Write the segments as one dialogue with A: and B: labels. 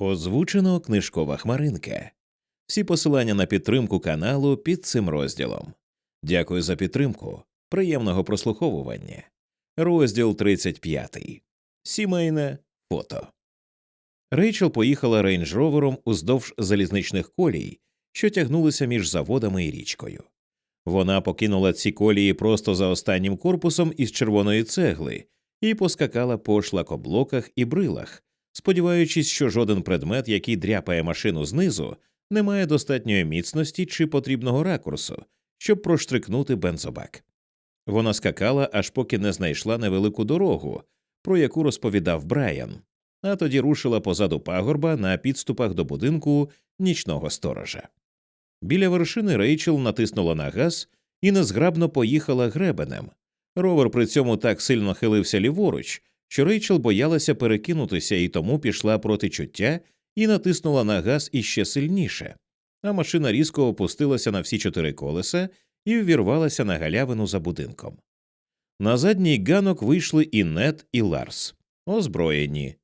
A: Озвучено книжкова хмаринка. Всі посилання на підтримку каналу під цим розділом. Дякую за підтримку. Приємного прослуховування. Розділ 35. Сімейне фото. Рейчел поїхала рейндж-ровером уздовж залізничних колій, що тягнулися між заводами і річкою. Вона покинула ці колії просто за останнім корпусом із червоної цегли і поскакала по шлакоблоках і брилах, сподіваючись, що жоден предмет, який дряпає машину знизу, не має достатньої міцності чи потрібного ракурсу, щоб проштрикнути бензобак. Вона скакала, аж поки не знайшла невелику дорогу, про яку розповідав Брайан, а тоді рушила позаду пагорба на підступах до будинку нічного сторожа. Біля вершини Рейчел натиснула на газ і незграбно поїхала гребенем. Ровер при цьому так сильно хилився ліворуч, що Рейчел боялася перекинутися і тому пішла проти чуття і натиснула на газ іще сильніше, а машина різко опустилася на всі чотири колеса і ввірвалася на галявину за будинком. На задній ганок вийшли і Нет, і Ларс, озброєні.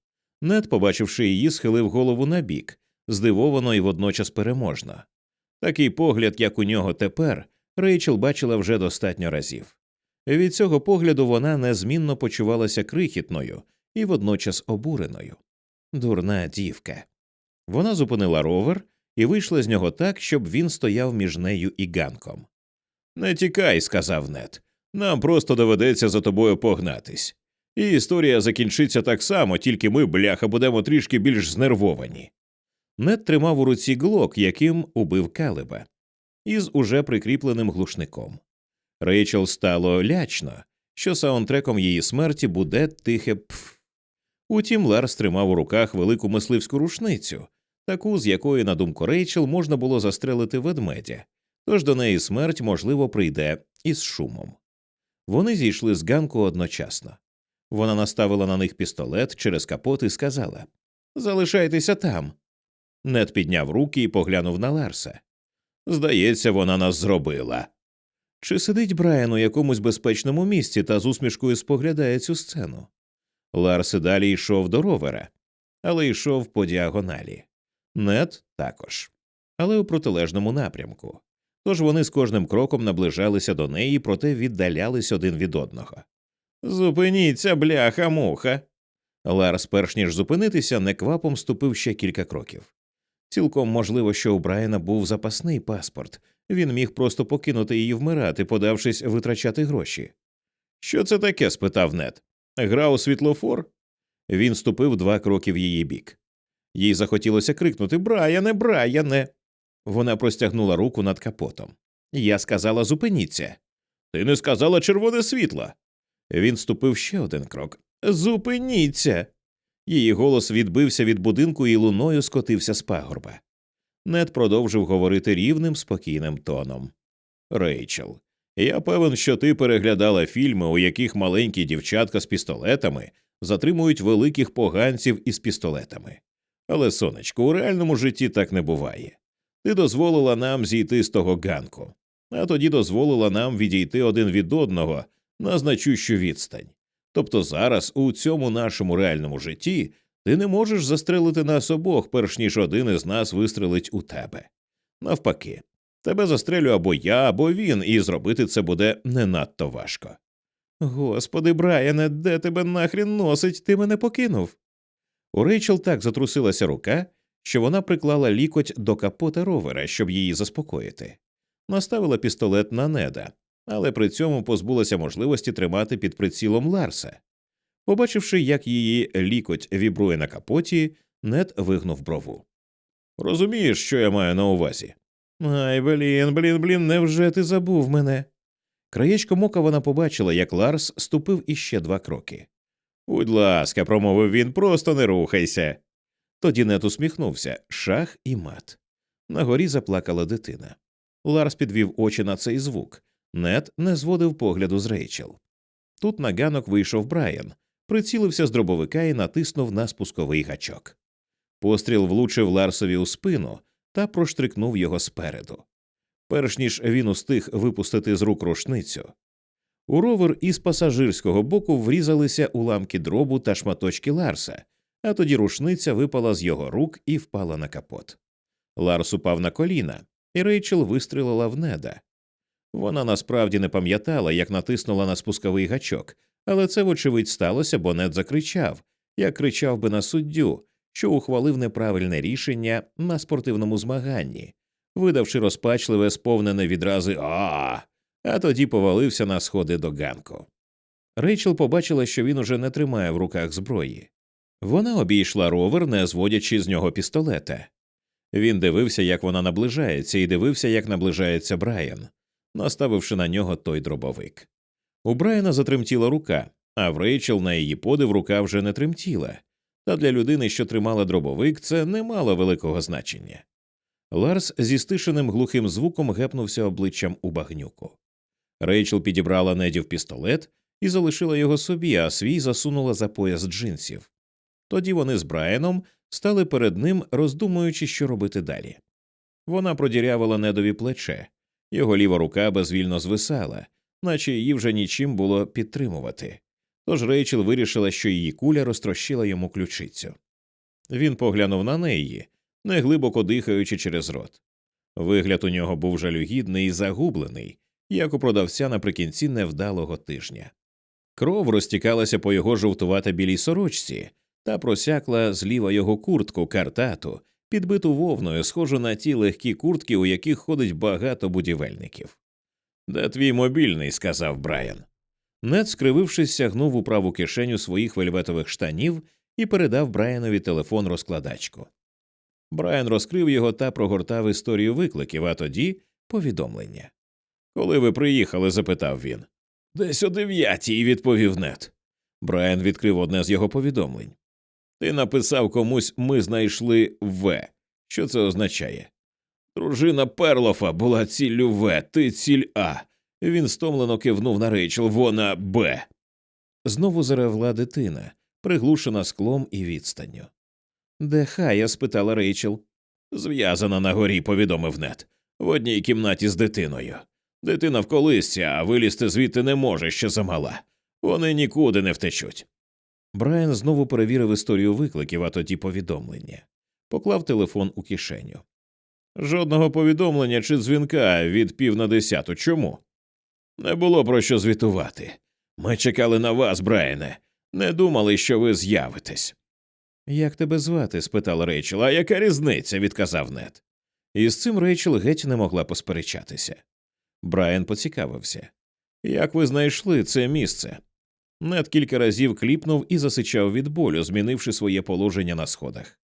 A: Нет, побачивши її, схилив голову набік, здивовано і водночас переможно. Такий погляд, як у нього тепер, Рейчел бачила вже достатньо разів. Від цього погляду вона незмінно почувалася крихітною і водночас обуреною. Дурна дівка. Вона зупинила ровер і вийшла з нього так, щоб він стояв між нею і ганком. Не тікай, сказав Нет. Нам просто доведеться за тобою погнатись. І історія закінчиться так само, тільки ми, бляха, будемо трішки більш знервовані. Нет тримав у руці глок, яким убив Калиба, із уже прикріпленим глушником. Рейчел стало лячно, що саундтреком її смерті буде тихе пф. Утім, Ларс тримав у руках велику мисливську рушницю, таку, з якої, на думку Рейчел, можна було застрелити ведмедя, тож до неї смерть, можливо, прийде із шумом. Вони зійшли з ганку одночасно. Вона наставила на них пістолет через капот і сказала Залишайтеся там. Нед підняв руки і поглянув на Ларса. Здається, вона нас зробила. Чи сидить Брайан у якомусь безпечному місці та з усмішкою споглядає цю сцену? Ларс і далі йшов до ровера, але йшов по діагоналі. Нет також, але у протилежному напрямку. Тож вони з кожним кроком наближалися до неї, проте віддалялись один від одного. Зупиніться, бляха, муха. Ларс, перш ніж зупинитися, неквапом ступив ще кілька кроків. Цілком можливо, що у Брайана був запасний паспорт, він міг просто покинути її вмирати, подавшись витрачати гроші. Що це таке? спитав Нет. Гра у світлофор? Він ступив два кроки в її бік. Їй захотілося крикнути Брайане, Брайане. Вона простягнула руку над капотом. Я сказала зупиніться. Ти не сказала червоне світло. Він ступив ще один крок. Зупиніться. Її голос відбився від будинку і луною скотився з пагорба. Нед продовжив говорити рівним, спокійним тоном. Рейчел, я певен, що ти переглядала фільми, у яких маленькі дівчатка з пістолетами затримують великих поганців із пістолетами. Але, сонечко, у реальному житті так не буває. Ти дозволила нам зійти з того ганку, а тоді дозволила нам відійти один від одного на значущу відстань. Тобто зараз, у цьому нашому реальному житті, ти не можеш застрелити нас обох, перш ніж один із нас вистрелить у тебе. Навпаки, тебе застрелю або я, або він, і зробити це буде не надто важко. Господи, Брайане, де тебе нахрін носить, ти мене покинув. У Рейчел так затрусилася рука, що вона приклала лікоть до капота ровера, щоб її заспокоїти, наставила пістолет на неда, але при цьому позбулася можливості тримати під прицілом Ларса. Побачивши, як її лікоть вібрує на капоті, Нед вигнув брову. Розумієш, що я маю на увазі? Ай, блін, блін, блін, невже ти забув мене? Краєчком ока вона побачила, як Ларс ступив іще два кроки. Будь ласка, промовив він, просто не рухайся. Тоді Нет усміхнувся шах і мат. На горі заплакала дитина. Ларс підвів очі на цей звук. Нет не зводив погляду з Рейчел. Тут на ганок вийшов Брайан, прицілився з дробовика і натиснув на спусковий гачок. Постріл влучив Ларсові у спину та проштрикнув його спереду. Перш ніж він устиг випустити з рук рушницю. У ровер із пасажирського боку врізалися уламки дробу та шматочки Ларса, а тоді рушниця випала з його рук і впала на капот. Ларс упав на коліна, і Рейчел вистрілила в неда. Вона насправді не пам'ятала, як натиснула на спусковий гачок, але це, вочевидь, сталося, бо нед закричав, як кричав би на суддю, що ухвалив неправильне рішення на спортивному змаганні, видавши розпачливе, сповнене відрази а, а тоді повалився на сходи до ганку. Рейчел побачила, що він уже не тримає в руках зброї. Вона обійшла ровер, не зводячи з нього пістолета. Він дивився, як вона наближається, і дивився, як наближається Брайан, наставивши на нього той дробовик. У Брайана затремтіла рука, а в Рейчел на її подив рука вже не тремтіла, та для людини, що тримала дробовик, це не мало великого значення. Ларс зі стишеним глухим звуком гепнувся обличчям у багнюку. Рейчел підібрала недів пістолет і залишила його собі, а свій засунула за пояс джинсів. Тоді вони з Брайаном стали перед ним, роздумуючи, що робити далі. Вона продірявила недові плече, його ліва рука безвільно звисала, наче її вже нічим було підтримувати. Тож Рейчел вирішила, що її куля розтрощила йому ключицю. Він поглянув на неї, неглибоко дихаючи через рот. Вигляд у нього був жалюгідний і загублений, як у продавця наприкінці невдалого тижня. Кров розтікалася по його жовтувато білій сорочці та просякла зліва його куртку картату, підбиту вовною, схожу на ті легкі куртки, у яких ходить багато будівельників. Де твій мобільний? сказав Брайан. Нед, скривившись, сягнув у праву кишеню своїх вельветових штанів і передав Брайанові телефон розкладачку. Брайан розкрив його та прогортав історію викликів, а тоді повідомлення. Коли ви приїхали? запитав він. Десь о дев'ятій, відповів Нед. Брайан відкрив одне з його повідомлень. Ти написав комусь ми знайшли В. Що це означає? Дружина Перлофа була ціллю В, ти ціль А. Він стомлено кивнув на Рейчел, вона Б. Знову заревла дитина, приглушена склом і відстанню. Де Хая? спитала Рейчел. Зв'язана на горі, повідомив Нед. В одній кімнаті з дитиною. Дитина в колисці, а вилізти звідти не може ще замала. Вони нікуди не втечуть. Брайан знову перевірив історію викликів, а тоді повідомлення. Поклав телефон у кишеню. Жодного повідомлення чи дзвінка від пів на десяту. Чому? Не було про що звітувати. Ми чекали на вас, Брайане. Не думали, що ви з'явитесь. Як тебе звати? спитала Рейчел. А яка різниця? відказав Нед. І з цим Рейчел геть не могла посперечатися. Брайан поцікавився. Як ви знайшли це місце? Нед кілька разів кліпнув і засичав від болю, змінивши своє положення на сходах.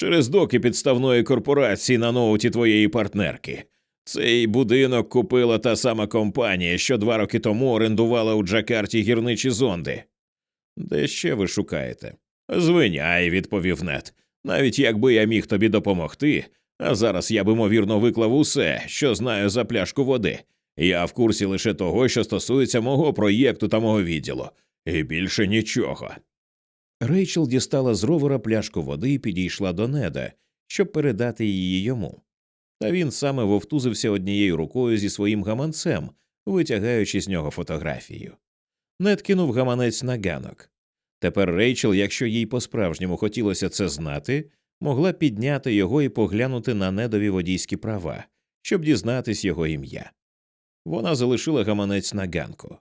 A: Через доки підставної корпорації на ноуті твоєї партнерки. Цей будинок купила та сама компанія, що два роки тому орендувала у Джакарті гірничі зонди. Де ще ви шукаєте? Звиняй, відповів Нед. Навіть якби я міг тобі допомогти, а зараз я б ймовірно виклав усе, що знаю за пляшку води. Я в курсі лише того, що стосується мого проєкту та мого відділу, і більше нічого. Рейчел дістала з ровера пляшку води і підійшла до неда, щоб передати її йому. Та він саме вовтузився однією рукою зі своїм гаманцем, витягаючи з нього фотографію. Нед кинув гаманець на ганок. Тепер Рейчел, якщо їй по справжньому хотілося це знати, могла підняти його і поглянути на недові водійські права, щоб дізнатись його ім'я. Вона залишила гаманець на ганку.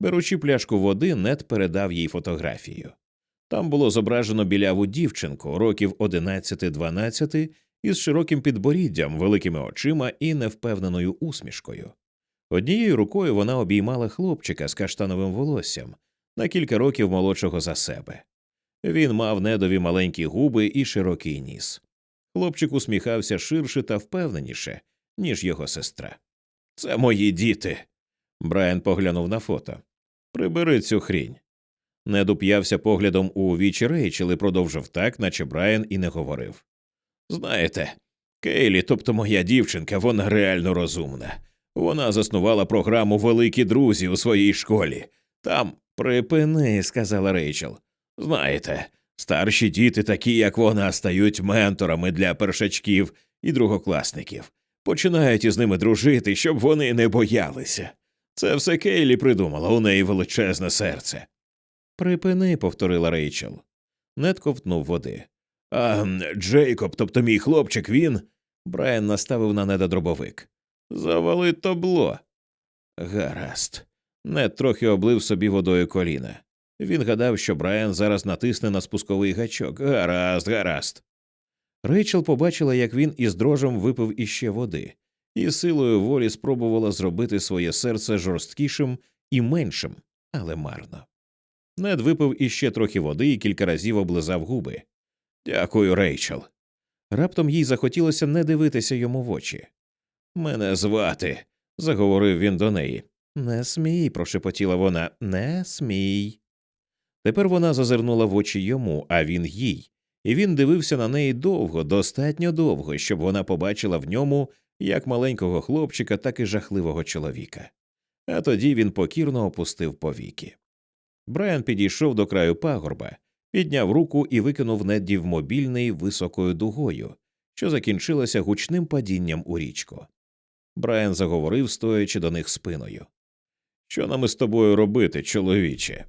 A: Беручи пляшку води, Нед передав їй фотографію. Там було зображено біляву дівчинку років 11-12 із широким підборіддям, великими очима і невпевненою усмішкою. Однією рукою вона обіймала хлопчика з каштановим волоссям на кілька років молодшого за себе. Він мав недові маленькі губи і широкий ніс. Хлопчик усміхався ширше та впевненіше, ніж його сестра. Це мої діти. Брайан поглянув на фото. Прибери цю хрінь. Нед уп'явся поглядом у вічі Рейчел і продовжив так, наче Брайан і не говорив. Знаєте, Кейлі, тобто моя дівчинка, вона реально розумна. Вона заснувала програму Великі друзі у своїй школі. Там припини, сказала Рейчел. Знаєте, старші діти, такі як вона, стають менторами для першачків і другокласників, починають із ними дружити, щоб вони не боялися. Це все Кейлі придумала, у неї величезне серце. Припини, повторила Рейчел. Нед ковтнув води. А Джейкоб, тобто мій хлопчик, він. Брайан наставив на неда дробовик. Завали табло. Гаразд. Нед трохи облив собі водою коліна. Він гадав, що Брайан зараз натисне на спусковий гачок. Гаразд, гаразд. Рейчел побачила, як він із дрожем випив іще води, і силою волі спробувала зробити своє серце жорсткішим і меншим, але марно. Нед випив іще трохи води і кілька разів облизав губи. Дякую, Рейчел. Раптом їй захотілося не дивитися йому в очі. Мене звати, заговорив він до неї. Не смій, прошепотіла вона, не смій. Тепер вона зазирнула в очі йому, а він їй, і він дивився на неї довго, достатньо довго, щоб вона побачила в ньому як маленького хлопчика, так і жахливого чоловіка. А тоді він покірно опустив повіки. Брайан підійшов до краю пагорба, підняв руку і викинув Недді в мобільний високою дугою, що закінчилася гучним падінням у річку. Брайан заговорив, стоячи до них спиною. Що нам із тобою робити, чоловіче?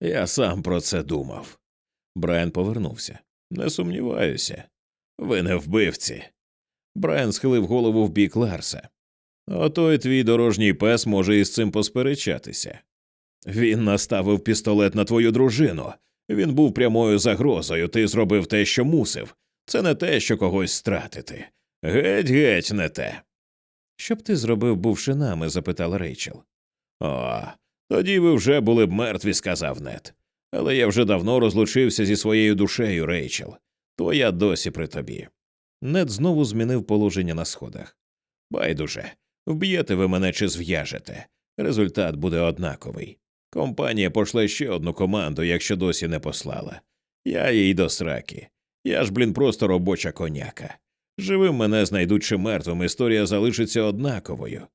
A: Я сам про це думав. Брайан повернувся. Не сумніваюся. Ви не вбивці. Брайан схилив голову в бік Ларса. Отой твій дорожній пес може із цим посперечатися. Він наставив пістолет на твою дружину. Він був прямою загрозою, ти зробив те, що мусив. Це не те, що когось стратити. Геть, геть, не те. Що б ти зробив, бувши нами? запитала Рейчел. О, тоді ви вже були б мертві, сказав Нед. Але я вже давно розлучився зі своєю душею, Рейчел. Твоя досі при тобі. Нед знову змінив положення на сходах. Байдуже, вб'єте ви мене чи зв'яжете. Результат буде однаковий. Компанія пошле ще одну команду, якщо досі не послала. Я їй до сраки. Я ж, блін, просто робоча коняка. Живим мене знайдуть чи мертвим, історія залишиться однаковою.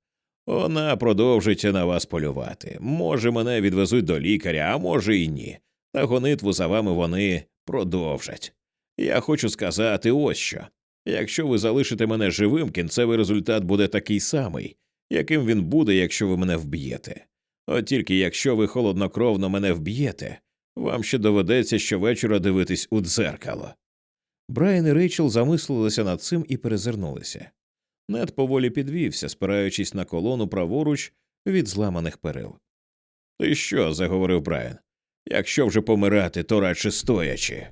A: Вона продовжить на вас полювати. Може, мене відвезуть до лікаря, а може і ні. Та гонитву за вами вони продовжать. Я хочу сказати ось що. Якщо ви залишите мене живим, кінцевий результат буде такий самий, яким він буде, якщо ви мене вб'єте. От тільки якщо ви холоднокровно мене вб'єте, вам ще доведеться щовечора дивитись у дзеркало. Брайан і Рейчел замислилися над цим і перезирнулися. Нед поволі підвівся, спираючись на колону праворуч від зламаних перил. Ти що? заговорив Брайан. Якщо вже помирати, то радше стоячи.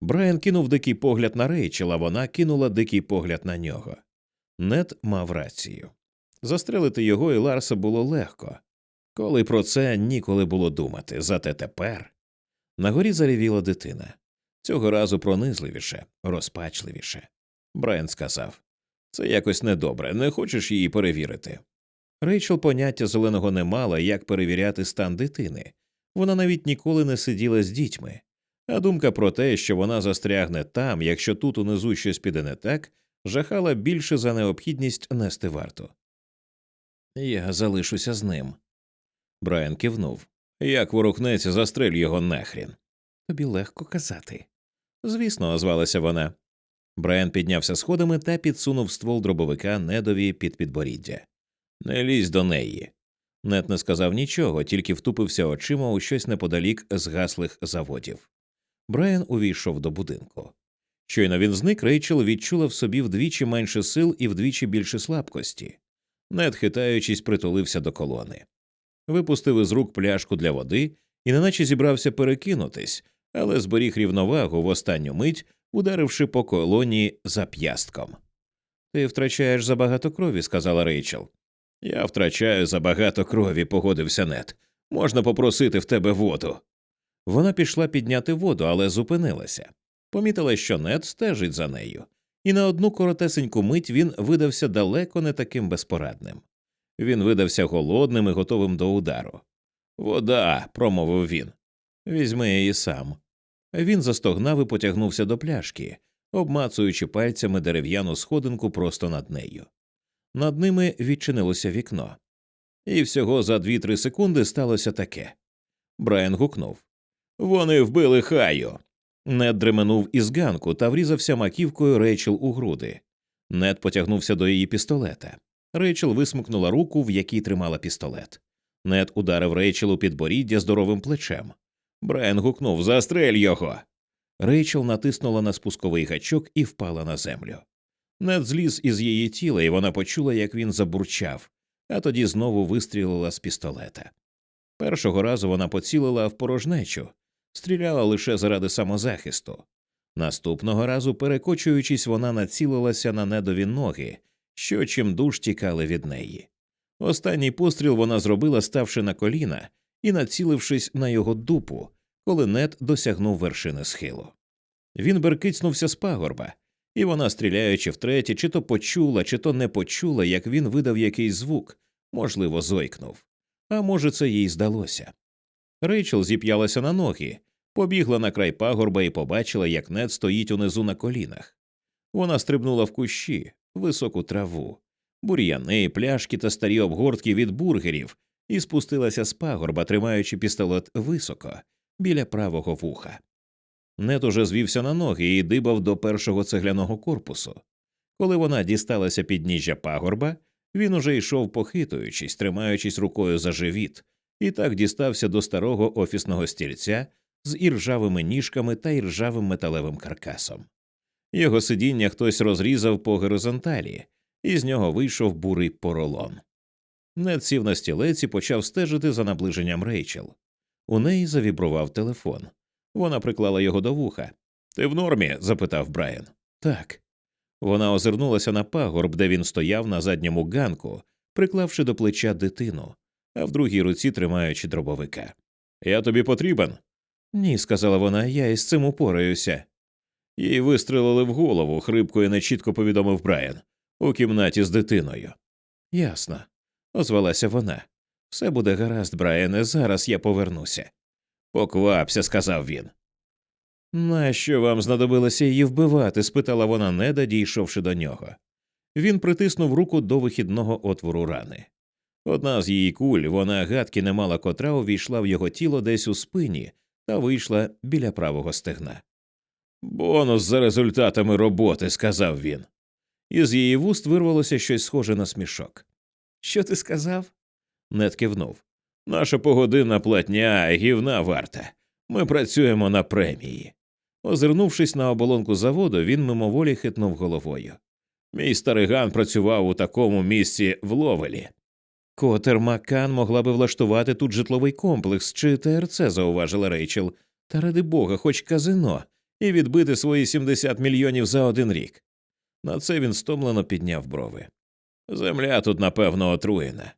A: Брайан кинув дикий погляд на Рейчел, а вона кинула дикий погляд на нього. Нед мав рацію. Застрелити його і Ларса було легко, коли про це ніколи було думати, зате тепер. На горі заревіла дитина. Цього разу пронизливіше, розпачливіше. Брайан сказав це якось недобре, не хочеш її перевірити. Рейчел поняття зеленого не мала, як перевіряти стан дитини. Вона навіть ніколи не сиділа з дітьми, а думка про те, що вона застрягне там, якщо тут унизу щось піде не так, жахала більше за необхідність нести варту. Я залишуся з ним. Брайан кивнув. Як ворухнеться, застрель його нахрін. Тобі легко казати. Звісно, озвалася вона. Брайан піднявся сходами та підсунув ствол дробовика недові під підборіддя. Не лізь до неї. Нет не сказав нічого, тільки втупився очима у щось неподалік згаслих заводів. Брайан увійшов до будинку. Щойно він зник, Рейчел відчула в собі вдвічі менше сил і вдвічі більше слабкості. Нед, хитаючись, притулився до колони. Випустив із рук пляшку для води і неначе зібрався перекинутись, але зберіг рівновагу в останню мить, ударивши по колоні зап'ястком. Ти втрачаєш забагато крові, сказала Рейчел. Я втрачаю забагато крові, погодився Нед. Можна попросити в тебе воду. Вона пішла підняти воду, але зупинилася. Помітила, що Нед стежить за нею, і на одну коротесеньку мить він видався далеко не таким безпорадним. Він видався голодним і готовим до удару. Вода, промовив він. Візьми її сам. Він застогнав і потягнувся до пляшки, обмацуючи пальцями дерев'яну сходинку просто над нею. Над ними відчинилося вікно. І всього за дві-три секунди сталося таке. Брайан гукнув Вони вбили хаю. Нед дременув із ганку та врізався маківкою Рейчел у груди. Нед потягнувся до її пістолета. Рейчел висмикнула руку, в якій тримала пістолет. Нед ударив Рейчел у підборіддя здоровим плечем. Брайан гукнув Застрель його. Рейчел натиснула на спусковий гачок і впала на землю. Нед зліз із її тіла, і вона почула, як він забурчав, а тоді знову вистрілила з пістолета. Першого разу вона поцілила в порожнечу, стріляла лише заради самозахисту. Наступного разу, перекочуючись, вона націлилася на недові ноги, що чимдуж тікали від неї. Останній постріл вона зробила, ставши на коліна і націлившись на його дупу, коли нед досягнув вершини схилу. Він беркицнувся з пагорба, і вона, стріляючи втретє, чи то почула, чи то не почула, як він видав якийсь звук, можливо, зойкнув. А може, це їй здалося. Рейчел зіп'ялася на ноги, побігла на край пагорба і побачила, як нед стоїть унизу на колінах. Вона стрибнула в кущі, високу траву, бур'яни, пляшки та старі обгортки від бургерів, і спустилася з пагорба, тримаючи пістолет високо, біля правого вуха. Нет уже звівся на ноги і дибав до першого цегляного корпусу. Коли вона дісталася підніжжя пагорба, він уже йшов похитуючись, тримаючись рукою за живіт, і так дістався до старого офісного стільця з іржавими ніжками та іржавим металевим каркасом. Його сидіння хтось розрізав по горизонталі, і з нього вийшов бурий поролон. Нед сів на стілець і почав стежити за наближенням Рейчел. У неї завібрував телефон. Вона приклала його до вуха. Ти в нормі? запитав Брайан. Так. Вона озирнулася на пагорб, де він стояв на задньому ганку, приклавши до плеча дитину, а в другій руці тримаючи дробовика. Я тобі потрібен? Ні, сказала вона, я із цим упораюся. Їй вистрелили в голову, хрипко і нечітко повідомив Брайан, у кімнаті з дитиною. Ясно, озвалася вона. Все буде гаразд, Брайане, зараз я повернуся. Поквапся, сказав він. Нащо вам знадобилося її вбивати? спитала вона, неда, дійшовши до нього. Він притиснув руку до вихідного отвору рани. Одна з її куль, вона гадки не мала котра увійшла в його тіло десь у спині та вийшла біля правого стегна. Бонус за результатами роботи, сказав він. Із її вуст вирвалося щось схоже на смішок. Що ти сказав? Нед кивнув. Наша погодинна платня гівна варта. Ми працюємо на премії. Озирнувшись на оболонку заводу, він мимоволі хитнув головою. Мій стариган працював у такому місці в Ловелі. Котер Маккан могла би влаштувати тут житловий комплекс чи ТРЦ, зауважила Рейчел, та ради бога, хоч казино, і відбити свої 70 мільйонів за один рік. На це він стомлено підняв брови. Земля тут, напевно, отруєна.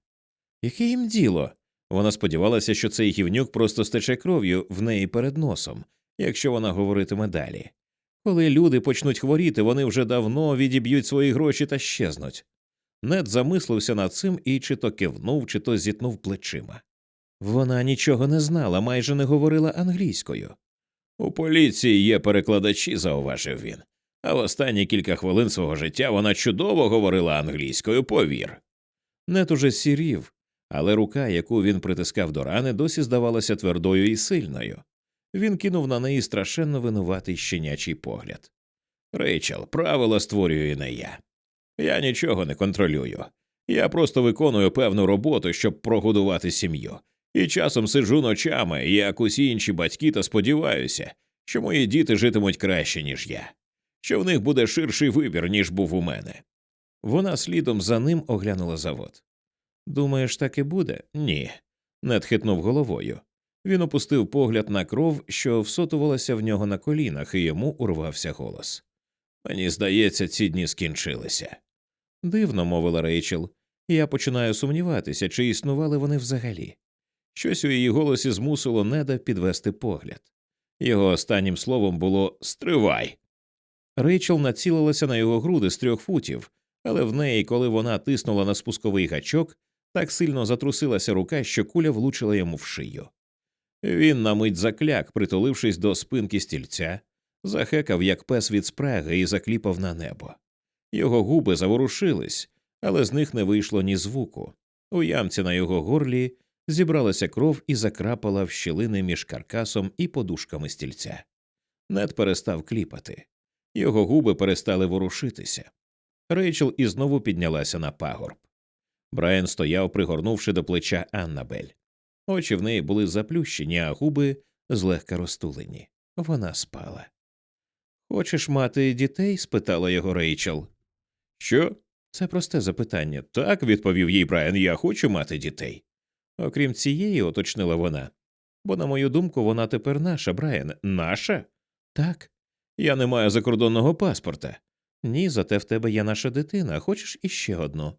A: Яке їм діло? Вона сподівалася, що цей гівнюк просто стече кров'ю в неї перед носом, якщо вона говоритиме далі. Коли люди почнуть хворіти, вони вже давно відіб'ють свої гроші та щезнуть. Нед замислився над цим і чи то кивнув, чи то зітнув плечима. Вона нічого не знала, майже не говорила англійською. У поліції є перекладачі, зауважив він, а в останні кілька хвилин свого життя вона чудово говорила англійською, повір. Нет уже сірів, але рука, яку він притискав до рани, досі здавалася твердою і сильною. Він кинув на неї страшенно винуватий щенячий погляд. Рейчел, правила створюю не я. Я нічого не контролюю. Я просто виконую певну роботу, щоб прогодувати сім'ю, і часом сиджу ночами, як усі інші батьки, та сподіваюся, що мої діти житимуть краще, ніж я, що в них буде ширший вибір, ніж був у мене. Вона слідом за ним оглянула завод. Думаєш, так і буде? Ні. Нед хитнув головою. Він опустив погляд на кров, що всотувалася в нього на колінах, і йому урвався голос. Мені здається, ці дні скінчилися. Дивно, мовила Рейчел. Я починаю сумніватися, чи існували вони взагалі. Щось у її голосі змусило неда підвести погляд. Його останнім словом було Стривай. Рейчел націлилася на його груди з трьох футів, але в неї, коли вона тиснула на спусковий гачок, так сильно затрусилася рука, що куля влучила йому в шию. Він на мить закляк, притулившись до спинки стільця, захекав, як пес від спраги, і закліпав на небо. Його губи заворушились, але з них не вийшло ні звуку. У ямці на його горлі зібралася кров і закрапала в щілини між каркасом і подушками стільця. Нед перестав кліпати. Його губи перестали ворушитися. Рейчел і знову піднялася на пагорб. Брайан стояв, пригорнувши до плеча Аннабель. Очі в неї були заплющені, а губи злегка розтулені. Вона спала. Хочеш мати дітей? спитала його Рейчел. Що? Це просте запитання. Так, відповів їй Брайан, я хочу мати дітей. Окрім цієї, уточнила вона. Бо, на мою думку, вона тепер наша, Брайан. Наша? Так. Я не маю закордонного паспорта. Ні, зате в тебе є наша дитина, хочеш іще одну.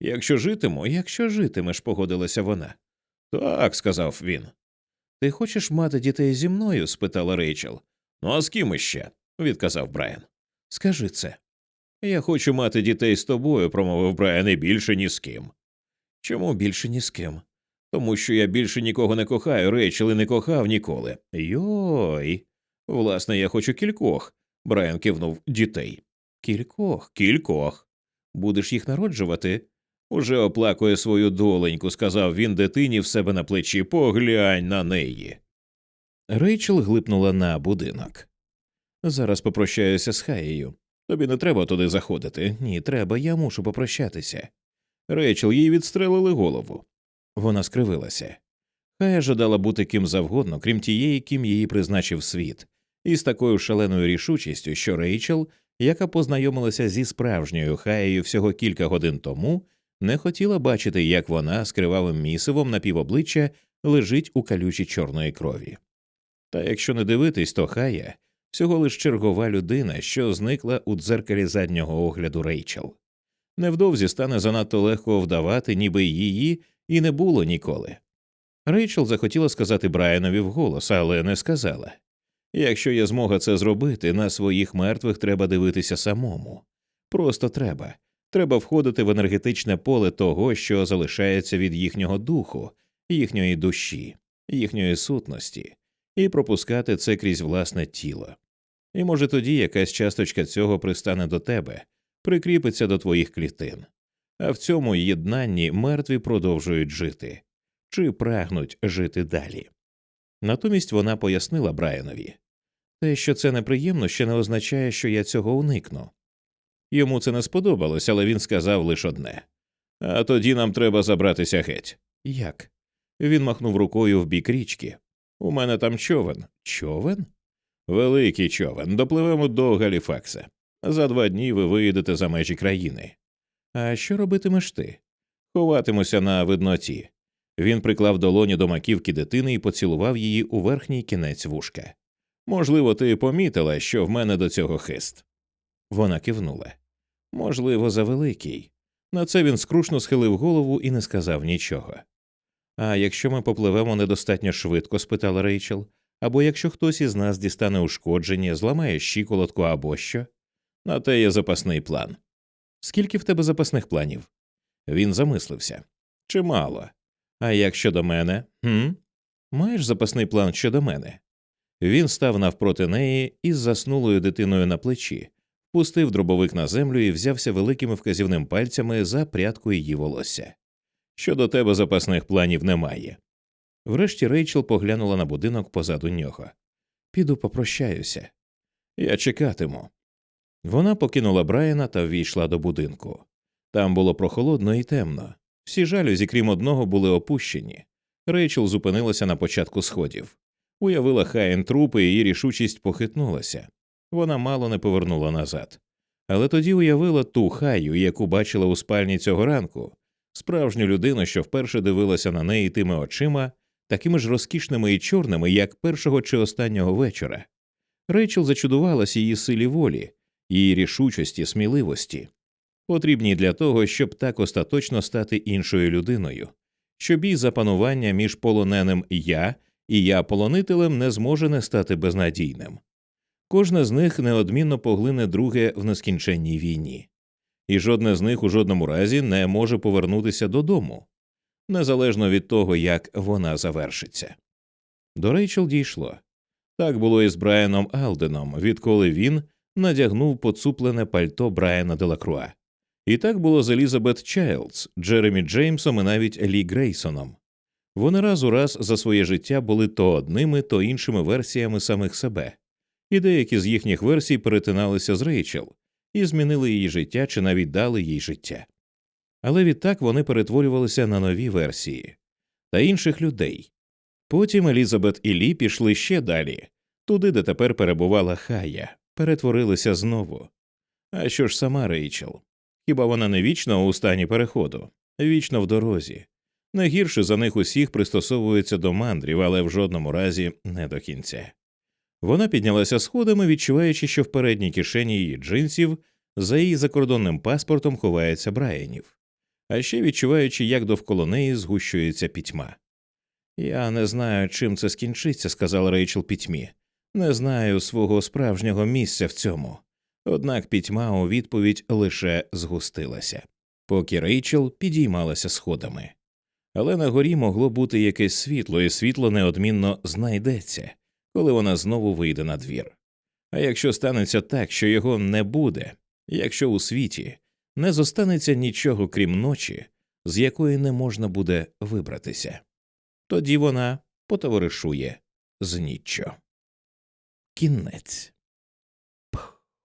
A: Якщо житиму, якщо житимеш, погодилася вона. Так, сказав він. Ти хочеш мати дітей зі мною? спитала Рейчел. Ну, а з ким іще? відказав Брайан. Скажи це. Я хочу мати дітей з тобою, промовив Брайан, і більше ні з ким. Чому більше ні з ким? Тому що я більше нікого не кохаю, Рейчел і не кохав ніколи. Йой. Власне, я хочу кількох. Брайан кивнув дітей. Кількох, кількох. Будеш їх народжувати? Уже оплакує свою доленьку, сказав він дитині в себе на плечі. Поглянь на неї. Рейчел глипнула на будинок. Зараз попрощаюся з Хаєю. Тобі не треба туди заходити. Ні, треба, я мушу попрощатися. Рейчел їй відстрелили голову. Вона скривилася. Хая жадала бути ким завгодно, крім тієї, ким її призначив світ, і з такою шаленою рішучістю, що Рейчел, яка познайомилася зі справжньою Хаєю всього кілька годин тому, не хотіла бачити, як вона з кривавим місивом на півобличчя лежить у калючі чорної крові. Та якщо не дивитись, то Хая всього лиш чергова людина, що зникла у дзеркалі заднього огляду Рейчел. Невдовзі стане занадто легко вдавати, ніби її і не було ніколи. Рейчел захотіла сказати Брайанові вголос, але не сказала. Якщо є змога це зробити, на своїх мертвих треба дивитися самому. Просто треба. Треба входити в енергетичне поле того, що залишається від їхнього духу, їхньої душі, їхньої сутності, і пропускати це крізь власне тіло. І може тоді якась часточка цього пристане до тебе, прикріпиться до твоїх клітин. А в цьому єднанні мертві продовжують жити чи прагнуть жити далі. Натомість вона пояснила Брайанові те, що це неприємно, ще не означає, що я цього уникну. Йому це не сподобалось, але він сказав лише одне А тоді нам треба забратися геть. Як? Він махнув рукою в бік річки. У мене там човен. Човен? Великий човен. Допливемо до Галіфакса. За два дні ви виїдете за межі країни. А що робитимеш ти? Ховатимуся на видноті. Він приклав долоні до маківки дитини і поцілував її у верхній кінець вушка. Можливо, ти помітила, що в мене до цього хист. Вона кивнула. Можливо, завеликий. На це він скрушно схилив голову і не сказав нічого. А якщо ми попливемо недостатньо швидко? спитала Рейчел, або якщо хтось із нас дістане ушкодження, зламає щиколотку або що? На те є запасний план. Скільки в тебе запасних планів? Він замислився. Чимало. А як щодо мене? Хм? Маєш запасний план щодо мене? Він став навпроти неї із заснулою дитиною на плечі, пустив дробовик на землю і взявся великими вказівним пальцями за прядку її волосся. Щодо тебе запасних планів немає. Врешті Рейчел поглянула на будинок позаду нього. Піду попрощаюся. Я чекатиму. Вона покинула Брайана та ввійшла до будинку. Там було прохолодно і темно. Всі жалюзі, крім одного, були опущені. Рейчел зупинилася на початку сходів. Уявила Хаєн трупи, і її рішучість похитнулася. Вона мало не повернула назад. Але тоді уявила ту хаю, яку бачила у спальні цього ранку, справжню людину, що вперше дивилася на неї тими очима, такими ж розкішними і чорними, як першого чи останнього вечора. Рейчел зачудувалася її силі волі, її рішучості, сміливості, потрібній для того, щоб так остаточно стати іншою людиною, щоб її запанування між полоненим я і я полонителем не зможе не стати безнадійним. Кожне з них неодмінно поглине друге в нескінченній війні, і жодне з них у жодному разі не може повернутися додому, незалежно від того, як вона завершиться. До Рейчел дійшло так було і з Брайаном Алденом, відколи він надягнув поцуплене пальто Брайана Делакруа. І так було з Елізабет Чайлдс, Джеремі Джеймсом і навіть Лі Грейсоном. Вони раз у раз за своє життя були то одними, то іншими версіями самих себе, і деякі з їхніх версій перетиналися з Рейчел і змінили її життя чи навіть дали їй життя. Але відтак вони перетворювалися на нові версії та інших людей. Потім Елізабет і Лі пішли ще далі, туди, де тепер перебувала Хая, перетворилися знову. А що ж сама Рейчел? Хіба вона не вічно у стані переходу, вічно в дорозі? Найгірше за них усіх пристосовується до мандрів, але в жодному разі не до кінця. Вона піднялася сходами, відчуваючи, що в передній кишені її джинсів за її закордонним паспортом ховається Брайанів, а ще відчуваючи, як довкола неї згущується пітьма. Я не знаю, чим це скінчиться, сказала Рейчел пітьмі. Не знаю свого справжнього місця в цьому. Однак пітьма у відповідь лише згустилася, поки Рейчел підіймалася сходами. Але на горі могло бути якесь світло, і світло неодмінно знайдеться, коли вона знову вийде на двір. А якщо станеться так, що його не буде, якщо у світі не зостанеться нічого крім ночі, з якої не можна буде вибратися, тоді вона потоваришує з ніччю. Кінець.